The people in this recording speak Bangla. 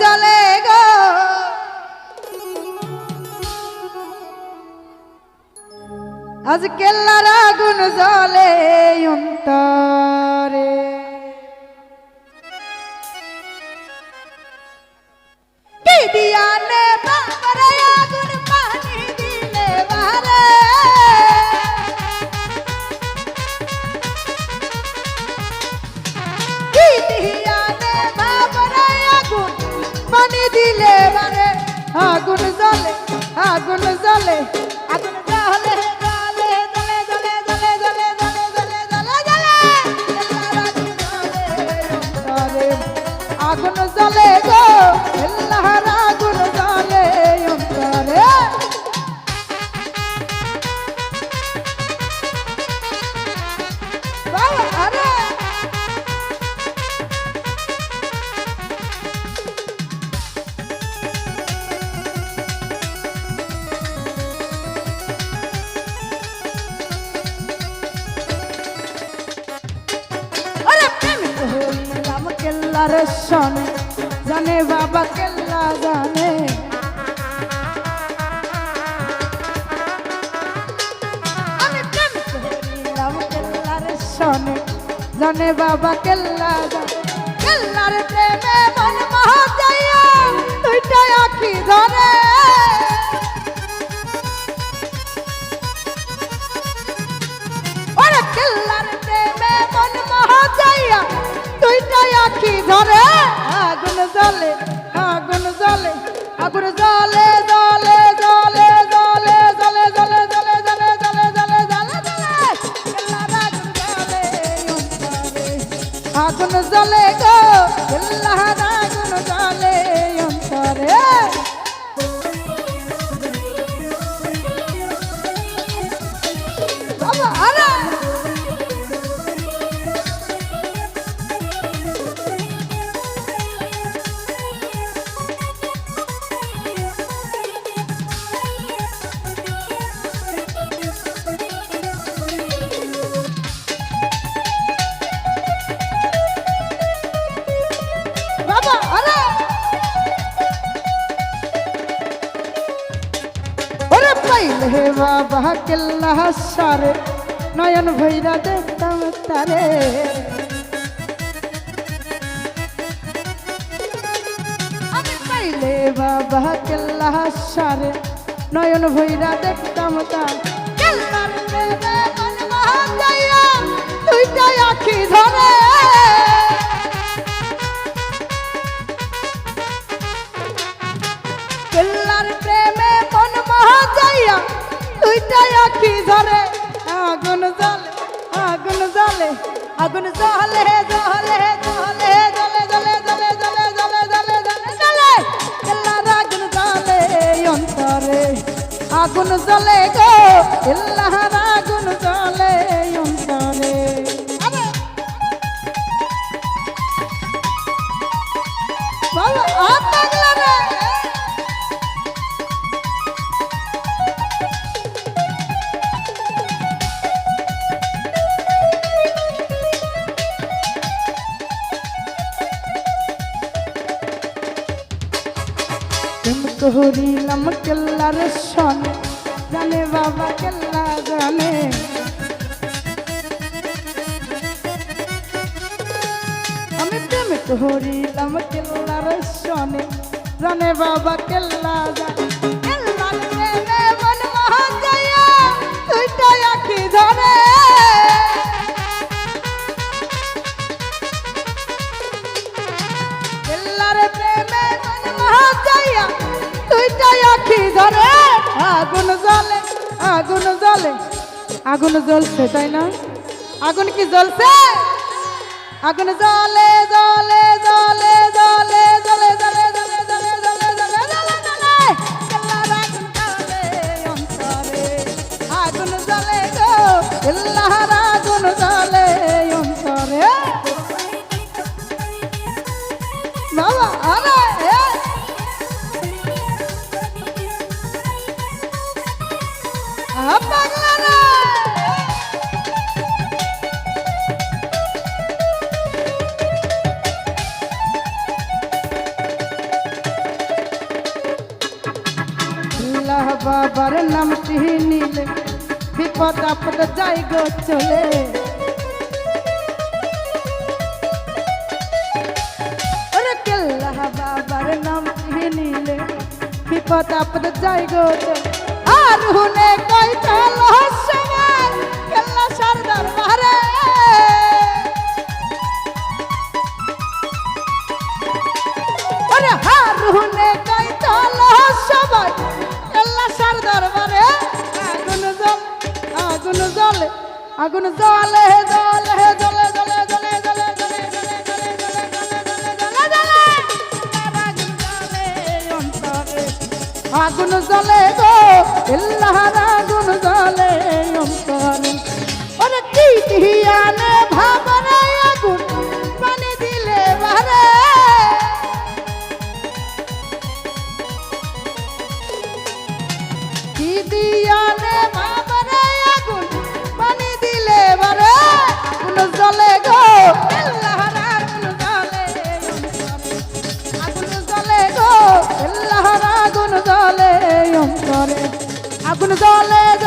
জলে গো। আজ কেল্লার আগুন জলে অন্তরে। চলে। এত সনে জানে বাবা কেল্লা জানে। সনে জানে বাবা কেল্লা কেল্লার প্রেমে মন মহা যাইয়া দুইটা আখি ধরে। ওরে প্রেমে মন মহা দুইটা আখি ধরে আগুন জ্বলে আগুন জ্বলে আগুন জ্বলে জ্বলে জ্বলে জ্বলে জ্বলে জ্বলে জ্বলে জ্বলে জ্বলে জ্বলে জ্বলে জ্বলে আগুন জ্বলে গো হে বাবা, কেল্লা সারে নয়ন ভৈরা দেখতাম তারে। পাইলে বাবা, কেল্লা সারে নয়ন ভৈরা দেখতাম তার কেল্লার দুইটা আখি ধরে। দুইটা আখি ধরে আগুন জ্বলে আগুন জ্বলে আগুন জ্বলে জ্বলে জ্বলে জ্বলে জ্বলে জ্বলে জ্বলে জ্বলে জ্বলে জ্বলে জ্বলে কেল্লার আগুন জ্বলে গো কেল্লার আগুন জ্বলে প্রেম করিলাম কেল্লার সনে। জানে বাবা কেল্লা জানে। আমি প্রেম করিলাম কেল্লার সনে। জানে বাবা কেল্লা জানে। ঘরে আগুন জ্বলে আগুন জ্বলে আগুন জ্বলছে তাই না আগুন কি জ্বলছে আগুন জ্বলে জ্বলে জ্বলে জ্বলে জ্বলে জ্বলে আগুন জ্বলে গো ইল্লাহ বাবার নামটি নিলে বিপদ আপদ যাই গো চলে। বাবার নামটি নিলে বিপদ আপদ যাই গো চলে। আর হুনে কই চল হসমান খেলা সর্দার বারে ওরে হার হুনে কই চল হসমান খেলা সর্দার বারে আগুন জল আগুন জল আগুন জলে জলে জলে জলে জলে জলে আগুন জ্বলে গো ইল্লাহারা গুণ জলে অন্তরে। ওরে তিহিয়ানে ভাবনা আগুন পানি দিলে বারে তিহিয়ানে ভাবনা আগুন জলে আগুন জলে